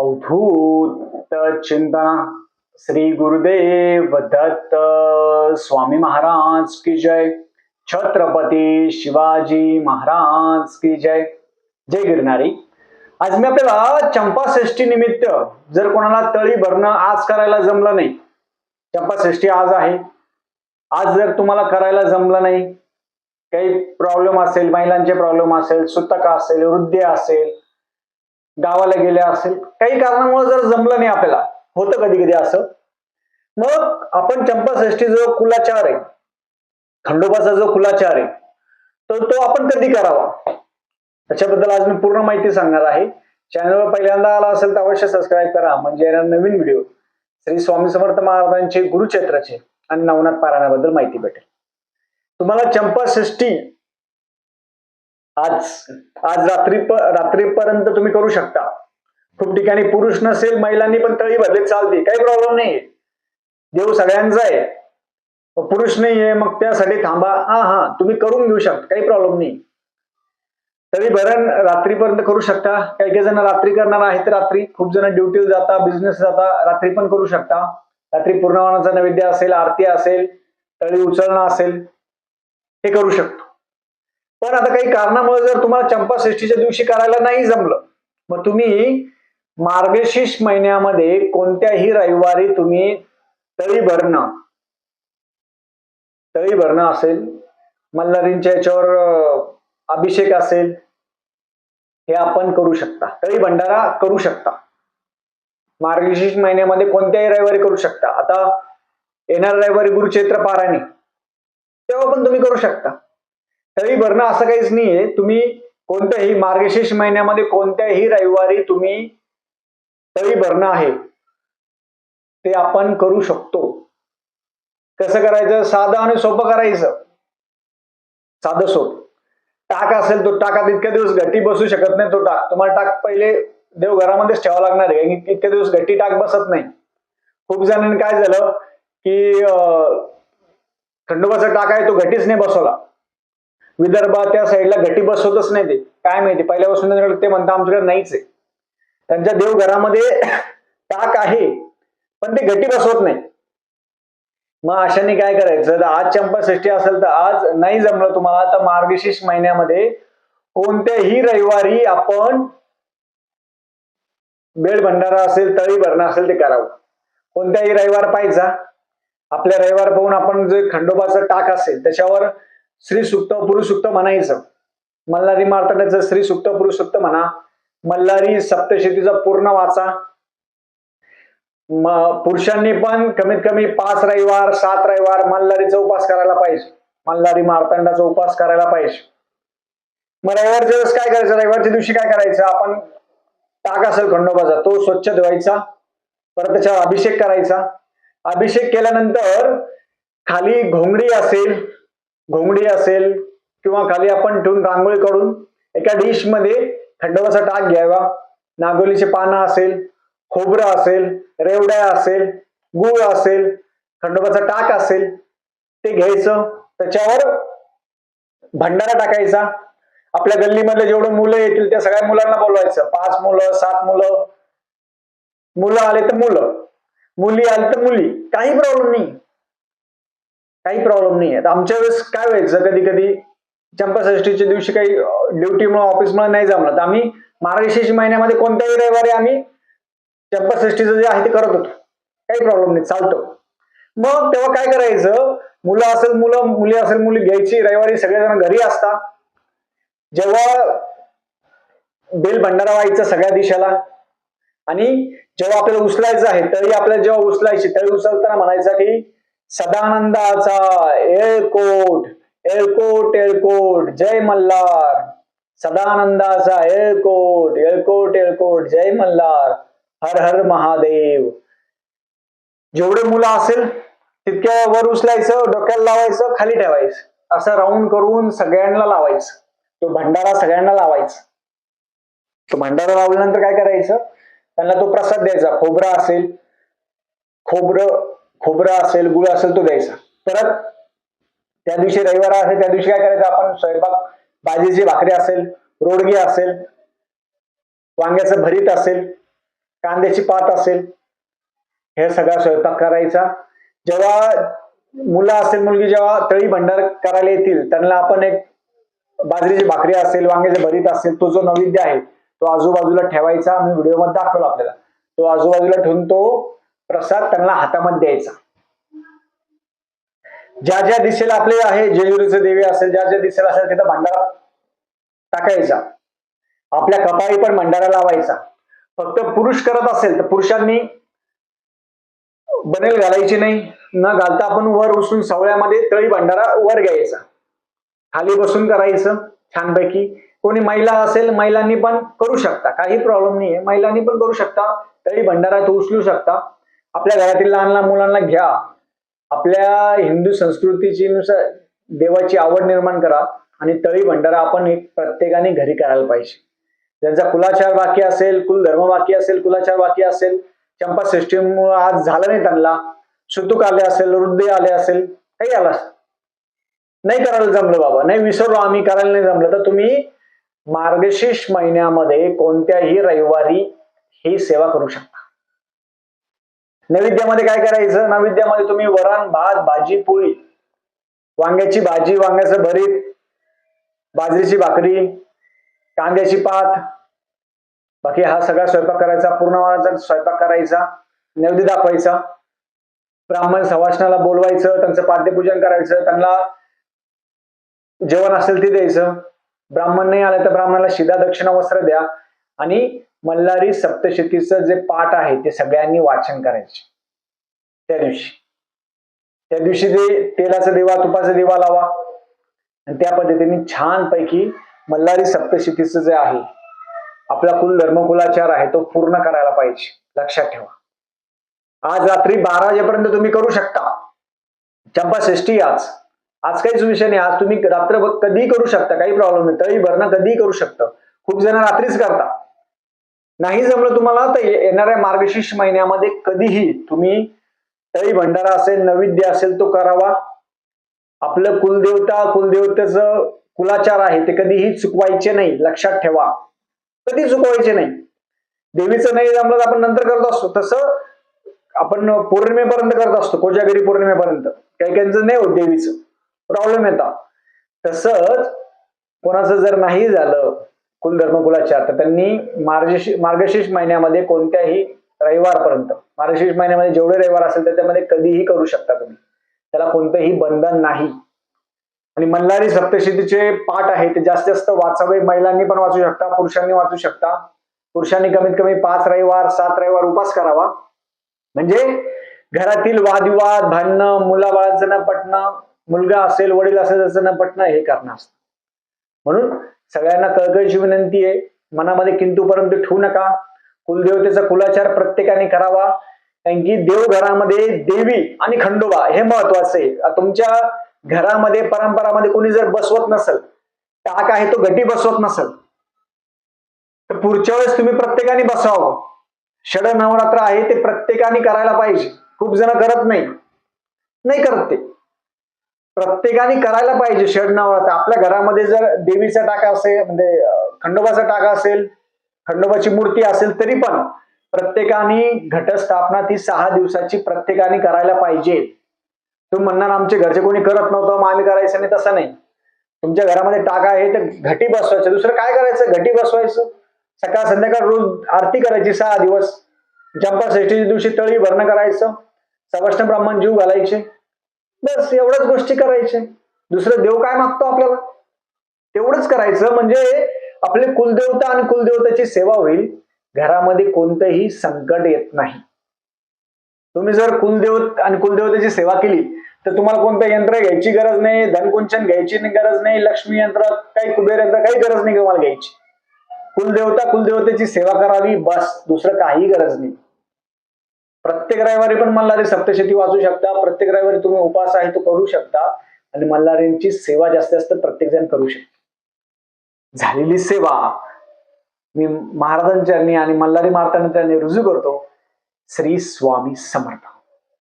अवधूत चिंतना श्री गुरुदेव दत्त स्वामी महाराज की जय. छत्रपती शिवाजी महाराज की जय. जय गिरणारी आज मी आपल्याला चंपाषष्ठी निमित्त जर कोणाला तळी भरणं आज करायला जमलं नाही चंपाषष्ठी आज आहे. आज जर तुम्हाला करायला जमलं नाही काही प्रॉब्लेम असेल महिलांचे प्रॉब्लेम असेल सुतका असेल वृद्धी असेल गावाला गेल्या असेल काही कारणामुळे जर जमलं नाही आपल्याला होतं कधी कधी असं. मग आपण चंपाषष्ठी जो कुलाचार आहे खंडोबाचा जो कुलाचार आहे तर तो आपण कधी करावा? त्याच्याबद्दल आज मी पूर्ण माहिती सांगणार आहे. चॅनलवर पहिल्यांदा आला असेल तर अवश्य सबस्क्राईब करा. म्हणजे येणार नवीन व्हिडिओ श्री स्वामी समर्थ महाराजांचे गुरुक्षेत्राचे आणि नवनाथ पारायणाबद्दल माहिती भेटेल. तुम्हाला चंपाषष्ठी आज आज रात्री रात्रीपर्यंत तुम्ही करू शकता. खूप ठिकाणी पुरुष नसेल महिलांनी पण तळी भरले चालते. काही प्रॉब्लेम नाही देव सगळ्यांचा आहे. पुरुष नाहीये मग त्यासाठी थांबा. हा हा तुम्ही करून घेऊ शकता. काही प्रॉब्लेम नाही तळी भरण रात्रीपर्यंत करू शकता. काही काही जण रात्री करणार आहेत रात्री. खूप जण ड्युटी जाता बिझनेस जाता रात्री पण करू शकता. रात्री पूर्णवानाचा नैवेद्य असेल आरती असेल तळी उचलणं असेल हे करू शकतो. पण आता काही कारणामुळे जर तुम्हाला चंपाषष्ठीच्या दिवशी करायला नाही जमलं मग तुम्ही मार्गशीर्ष महिन्यामध्ये कोणत्याही रविवारी तुम्ही तळी भरणं तळी भरणं असेल. मल्हारींच्या याच्यावर अभिषेक असेल हे आपण करू शकता. तळी भंडारा करू शकता. मार्गशीर्ष महिन्यामध्ये कोणत्याही रविवारी करू शकता. आता येणार रविवारी गुरुचैत्र पारायणे तेव्हा पण तुम्ही करू शकता. तळी भरणं असं काहीच नाहीये. तुम्ही कोणत्याही मार्गशीर्ष महिन्यामध्ये कोणत्याही रविवारी तुम्ही तळी भरणं आहे. ते आपण करू शकतो. कसं करायचं? साधं आणि सोपं करायचं. साधं सोपं. टाक असेल तो टाकात इतक्या दिवस गट्टी बसू शकत नाही तो टाक. तुम्हाला टाक पहिले देव घरामध्येच लागणार आहे इतक्या दिवस गट्टी टाक बसत नाही. खूप जणांनी काय झालं की खंडोबाचा टाक आहे तो घटीच नाही बसवला. विदर्भात त्या साईडला घटी बसवतच नाही ते. काय माहिती पहिल्यापासून ते म्हणता आमच्याकडे नाहीच आहे. त्यांच्या देव घरामध्ये टाक आहे पण ते घटी बसवत नाही. मग अशाने काय करायचं? जर आज चंपाषष्ठी असेल तर आज नाही जमलं तुम्हाला तर मार्गशीर्ष महिन्यामध्ये कोणत्याही रविवारी आपण बेड भंडारा असेल तळी भरणं असेल ते करावं. कोणत्याही रविवार पाहायचा. आपल्या रविवार पाहून आपण जे खंडोबाचं टाक असेल त्याच्यावर श्री सुक्त पुरुष सुक्त म्हणायचं मल्हारी मार्तंडाचं श्री सुक्त पुरुष सुक्त म्हणा. मल्हारी सप्तशतीचा पूर्ण वाचा. पुरुषांनी पण कमीत कमी पाच रविवार सात रविवार मल्हारीचा उपास करायला पाहिजे. मल्हारी मार्तंडाचा उपास करायला पाहिजे. मग रविवारच्या दिवस काय करायचं? रविवारच्या दिवशी काय करायचं? आपण टाक असेल खंडोबाचा. तो स्वच्छ धुवायचा. परत त्याच्यावर अभिषेक करायचा. अभिषेक केल्यानंतर खाली घोंगडी असेल घोंगडी असेल किंवा खाली आपण ठेवून रांगोळी काढून एका डिशमध्ये खंडोबाचा टाक घ्यावा. नागोलीचे पानं असेल खोबरं असेल रेवड्या असेल गुळ असेल खंडोबाचा टाक असेल ते घ्यायचं. त्याच्यावर भंडारा टाकायचा. आपल्या गल्लीमधले जेवढे मुलं येतील त्या सगळ्या मुलांना बोलवायचं. पाच मुलं सात मुलं मुलं आले तर मुलं. मुली आली तर मुली. काही प्रॉब्लेम नाही. काही प्रॉब्लेम नाही आहे आमच्या वेळेस काय व्हायचं कधी कधी चंपाषष्ठीच्या दिवशी काही ड्युटीमुळे ऑफिसमुळे नाही जमलं. तर आम्ही मार्गशीर्ष महिन्यामध्ये कोणत्याही रविवारी आम्ही चंपाषष्ठीचं जे आहे ते करत होतो. काही प्रॉब्लेम नाही चालतो. मग तेव्हा काय करायचं मुलं असेल मुलं मुली असेल मुली घ्यायची रविवारी सगळेजण घरी असतात. जेव्हा बेल भंडारा व्हायचा सगळ्या दिशाला आणि जेव्हा आपल्याला उचलायचं आहे तरी आपल्याला जेव्हा उचलायची तरी उचलताना म्हणायचं की सदानंदाचा एळकोट एळकोट एळकोट जय मल्हार. सदानंदाचा एळकोट एळकोट एळकोट जय मल्हार. हर हर महादेव. जेवढे मुलं असेल तितक्या वर उचलायचं डोक्याला लावायचं खाली ठेवायचं. असं राऊंड करून सगळ्यांना लावायचं. तो भंडारा सगळ्यांना लावायचा. तो भंडारा लावल्यानंतर काय करायचं? त्यांना तो प्रसाद द्यायचा. खोबरा असेल खोबरं खोबरं असेल गुळ असेल तो द्यायचा. परत त्या दिवशी रविवार असेल त्या दिवशी काय करायचं आपण? स्वयंपाक भाजीची भाकरी असेल रोडगी असेल वांग्याचं भरीत असेल कांद्याची पात असेल हे सगळा स्वयंपाक करायचा. जेव्हा मुलं असेल मुलगी जेव्हा तळी भंडार करायला येतील त्यांना आपण एक बाजरीची भाकरी असेल वांग्याचे भरीत असेल तो जो नैवेद्य आहे तो आजूबाजूला ठेवायचा. मी व्हिडिओमध्ये दाखवला आपल्याला. तो आजूबाजूला ठेवून तो प्रसाद त्यांना हातामध्ये द्यायचा. ज्या ज्या दिशेला आपले आहे जेजुरीचे देवी असेल ज्या ज्या दिशेला असेल तिथं भांडारा टाकायचा. आपल्या कपाळी पण भंडारा लावायचा. फक्त पुरुष करत असेल तर पुरुषांनी बनेल घालायची नाही. न घालता आपण वर उसून सवळ्यामध्ये तळी भंडारा वर घ्यायचा. खाली बसून करायचं छानपैकी. कोणी महिला असेल महिलांनी पण करू शकता. काही प्रॉब्लेम नाही आहे महिलांनी पण करू शकता. तळी भंडारा तो उचलू शकता. आपल्या घरातील लहान लहान मुलांना घ्या. आपल्या हिंदू संस्कृतीची नुसार देवाची आवड निर्माण करा आणि तळी भंडारा आपण एक प्रत्येकाने घरी करायला पाहिजे. ज्यांचा कुलाचार बाकी असेल कुलधर्म बाकी असेल कुलाचार बाकी असेल चंपा सिस्टीम आज झालं नाही त्यांना सुतुक आले असेल वृद्धी आले असेल काही आला नाही करायला जमलं बाबा नाही विसरलो आम्ही करायला नाही जमलं तर तुम्ही मार्गशीर्ष महिन्यामध्ये कोणत्याही रविवारी ही सेवा करू शकता. नैवेद्यामध्ये काय करायचं? नैवेद्यामध्ये तुम्ही वरण भात भाजी पोळी वांग्याची भाजी वांग्याचं भरीत बाजरीची भाकरी कांद्याची पात. बाकी हा सगळा स्वयंपाक करायचा पूर्ण स्वयंपाक करायचा नैवेद्य दाखवायचा. ब्राह्मण सवासणाला बोलवायचं त्यांचं पाद्यपूजन करायचं त्यांना जेवण असेल ते द्यायचं. ब्राह्मण नाही आलं तर ब्राह्मणाला शिदा दक्षिणा वस्त्र द्या. आणि मल्हारी सप्तशतीचं जे पाठ आहे ते सगळ्यांनी वाचन करायचे. त्या दिवशी. त्या दिवशी ते तेलाचा दिवा तुपाचा दिवा लावा आणि त्या पद्धतीने छानपैकी मल्हारी सप्तशतीचं जे आहे आपला कुल धर्म कुलाचार आहे तो पूर्ण करायला पाहिजे. लक्षात ठेवा. आज रात्री बारा वाजेपर्यंत तुम्ही करू शकता. चंपा षष्टी आज. आज काहीच विषय नाही. आज तुम्ही रात्र कधीही करू शकता? काही प्रॉब्लेम नाही. तळी भरणं कधीही करू शकता? खूप जण रात्रीच करता. नाही जमलं तुम्हाला तर येणाऱ्या मार्गशीर्ष महिन्यामध्ये कधीही तुम्ही तळी भंडारा असेल नैवेद्य असेल तो करावा. आपलं कुलदेवता कुलदेवतेचं कुलाचार आहे ते कधीही चुकवायचे नाही लक्षात ठेवा. कधी चुकवायचे नाही. देवीचं नाही जमलं तर आपण नंतर करत असतो. तसं आपण पौर्णिमेपर्यंत करत असतो कोजागिरी पौर्णिमेपर्यंत. काही काहींचं नाही होत देवीचं. प्रॉब्लेम येतात तसंच कोणाचं जर नाही झालं कुलधर्म कुलाचार तर त्यांनी मार्गशीर्ष मार्गशीर्ष महिन्यामध्ये कोणत्याही रविवारपर्यंत मार्गशीर्ष महिन्यामध्ये जेवढे रविवार असेल त्याच्यामध्ये कधीही करू शकता तुम्ही. त्याला कोणतंही बंधन नाही. आणि मल्हारी सप्तशतीचे पाठ आहे ते जास्तीत जास्त वाचावे महिलांनी पण वाचू शकता पुरुषांनी वाचू शकता. पुरुषांनी कमीत कमी पाच रविवार सात रविवार उपास करावा. म्हणजे घरातील वादविवाद भांडणं मुलाबाळांचं न पटणं मुलगा असेल वडील असेल त्याचं न पटणं हे करणं असतं. म्हणून सगळ्यांना कळकळीची विनंती आहे. मनामध्ये किंतू परंतु ठेवू नका. कुलदेवतेचा कुलाचार प्रत्येकाने करावा. कारण की देवघरामध्ये देवी आणि खंडोबा हे महत्वाचं आहे. तुमच्या घरामध्ये परंपरामध्ये कोणी जर बसवत नसेल टाक आहे तो घटी बसवत नसेल तर पुढच्या वेळेस तुम्ही प्रत्येकाने बसावं. षड नवरात्र आहे ते प्रत्येकाने करायला पाहिजे. खूप जण करत नाही. नाही करत ते. प्रत्येकाने करायला पाहिजे षड नवरात्र आपल्या घरामध्ये जर देवीचा टाका असेल म्हणजे खंडोबाचा टाका असेल खंडोबाची मूर्ती असेल तरी पण प्रत्येकाने घटस्थापना ती सहा दिवसाची प्रत्येकाने करायला पाहिजे. तुम्ही म्हणणार आमचे घरचे कोणी करत नव्हतं मग आम्ही करायचं नाही. तसं नाही. तुमच्या घरामध्ये टाका आहे तर घटी बसवायचं. दुसरं काय करायचं? घटी बसवायचं. सकाळ संध्याकाळ रोज आरती करायची सहा दिवस. जंपाषष्ठीच्या दिवशी तळी भरणं करायचं. सवष्ण ब्राह्मण जीव घालायचे. बस एवढ्याच गोष्टी करायचे. दुसरं देव काय मागतो आपल्याला? तेवढंच करायचं. म्हणजे आपले कुलदेवता आणि कुलदेवताची सेवा होईल. घरामध्ये कोणतंही संकट येत नाही. तुम्ही जर कुलदेवत आणि कुलदेवतेची सेवा केली तर तुम्हाला कोणतं यंत्र घ्यायची गरज नाही धनकुंचन घ्यायची गरज नाही लक्ष्मी यंत्र काही कुबेर यंत्र काही गरज नाही तुम्हाला घ्यायची. कुलदेवता कुलदेवतेची सेवा करावी बस. दुसरं काही गरज नाही. प्रत्येक रविवारी पण मल्हारी सप्तशती वाचू शकता. प्रत्येक रविवारी तुम्ही उपास आहे तो करू शकता. आणि मल्हारींची सेवा जास्तीत जास्त प्रत्येक जण करू शकतो. झालेली सेवा मी महाराजांच्या आणि मल्हारी मार्तांच्या चरणी रुजू करतो. श्री स्वामी समर्थ.